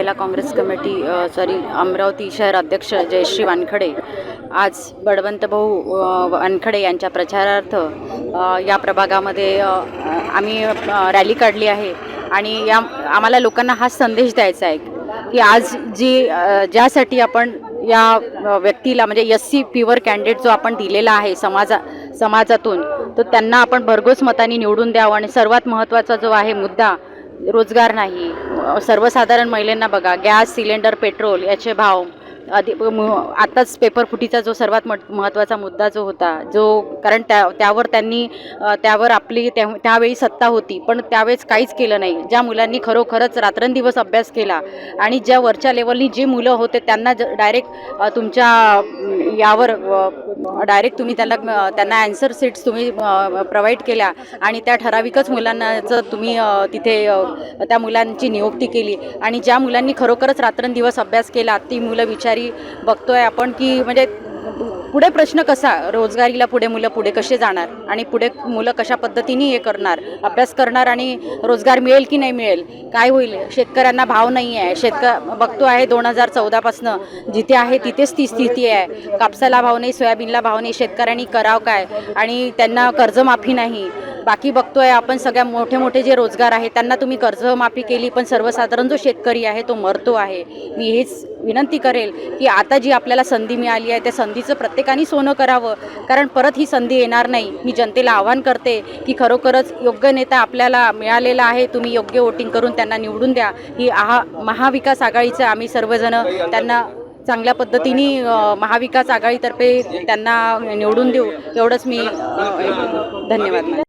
महिला Congress committee sorry Amravati शहर अध्यक्ष जयश्री वानखडे आज बडवंतभाऊ वानखडे यांच्या प्रचारार्थ या प्रभागामध्ये आम्ही रॅली काढली आहे. आणि या आम्हाला लोकांना हा संदेश द्यायचा आहे की आज जी ज्यासाठी आपण या व्यक्तीला म्हणजे एस सी प्युअर कॅन्डिडेट जो आपण दिलेला आहे समाजा समाजातून तर त्यांना आपण भरघोस मताने निवडून द्यावं. आणि सर्वात महत्त्वाचा जो आहे मुद्दा रोजगार नाही. सर्वसाधारण महिलांना बघा गॅस सिलेंडर पेट्रोल याचे भाव आधी म- आताच पेपर फुटीचा जो सर्वात महत्त्वाचा मुद्दा जो होता जो कारण त्या त्यावर त्यांनी त्यावर आपली त्या त्यावेळी सत्ता होती पण त्यावेळेस काहीच केलं नाही. ज्या मुलांनी खरोखरच रात्रंदिवस अभ्यास केला आणि ज्या वरच्या लेवलनी जे मुलं होते त्यांना डायरेक्ट तुमच्या यावर डायरेक्ट तुम्ही त्याला त्यांना ॲन्सर सीट्स तुम्ही प्रोव्हाइड केल्या आणि त्या ठराविकच मुलांनाचं तुम्ही तिथे त्या मुलांची नियुक्ती केली. आणि ज्या मुलांनी खरोखरच रात्रंदिवस अभ्यास केला ती मुलं विचार बघतोय आपण की म्हणजे पुढे प्रश्न कसा रोजगारीला पुढे मुलं पुढे कसे जाणार आणि पुढे मुलं कशा पद्धतीने हे करणार अभ्यास करणार आणि रोजगार मिळेल की नाही मिळेल काय होईल? शेतकऱ्यांना भाव नाही आहे. शेतक बघतो आहे दोन हजार चौदापासनं जिथे आहे तिथेच ती स्थिती आहे. कापसाला भाव नाही सोयाबीनला भाव नाही शेतकऱ्यांनी कराव काय? आणि त्यांना कर्जमाफी नाही. बाकी बघतोय आपण सगळ्या मोठे मोठे जे रोजगार आहेत त्यांना तुम्ही कर्जमाफी केली पण सर्वसाधारण जो शेतकरी आहे तो मरतो आहे. मी हेच विनंती करेल की आता जी आपल्याला संधी मिळाली आहे त्या संधीचं प्रत्येकाने सोनं करावं. कारण परत ही संधी येणार नाही. मी जनतेला आवाहन करते की खरोखरच योग्य नेता आपल्याला मिळालेला आहे तुम्ही योग्य वोटिंग करून त्यांना निवडून द्या. ही आहा महाविकास आघाडीचं आम्ही सर्वजण त्यांना चांगल्या पद्धतीने महाविकास आघाडीतर्फे त्यांना निवडून देऊ. एवढंच मी धन्यवाद.